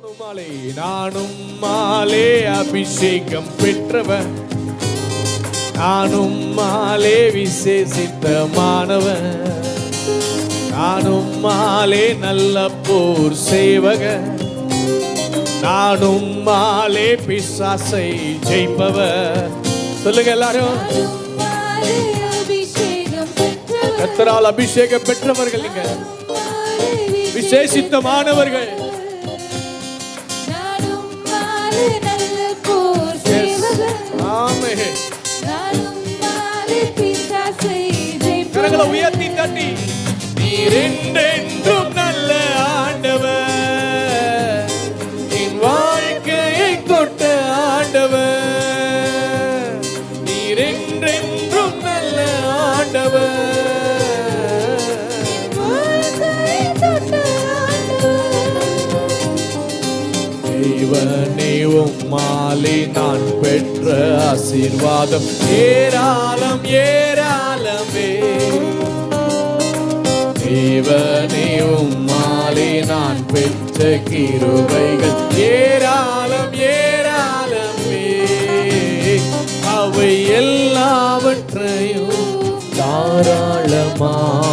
நானும் மாலே நானும் மாலே அபிஷேகம் பெற்றவன். நானும் மாலே விசேஷித்த மாணவன். நானும் மாலே நல்ல போர் சேவக நானும் மாலே பிசாசை ஜெயிப்பவர் சொல்லுங்க எல்லாரும். கத்தரால் அபிஷேகம் பெற்றவர்கள் நீங்க விசேஷித்தமானவர்கள் ஆமே கரங்களை உயர்த்தி தட்டி. நீர் என்றென்றும் நல்ல ஆண்டவர். என் வாழ்க்கையை தொட்ட ஆண்டவர். நீர் என்றென்றும் நல்ல ஆண்டவர். வாழ்க்கையை தொட்ட ஆண்டவர். நான் பெற்ற ஆசீர்வாதம். ஏராளம் ஏராளமே. தேவனே உம்மாலே நான் பெற்ற கிருபைகள். ஏராளம் ஏராளமே. அவை எல்லாவற்றையும் தாராளமா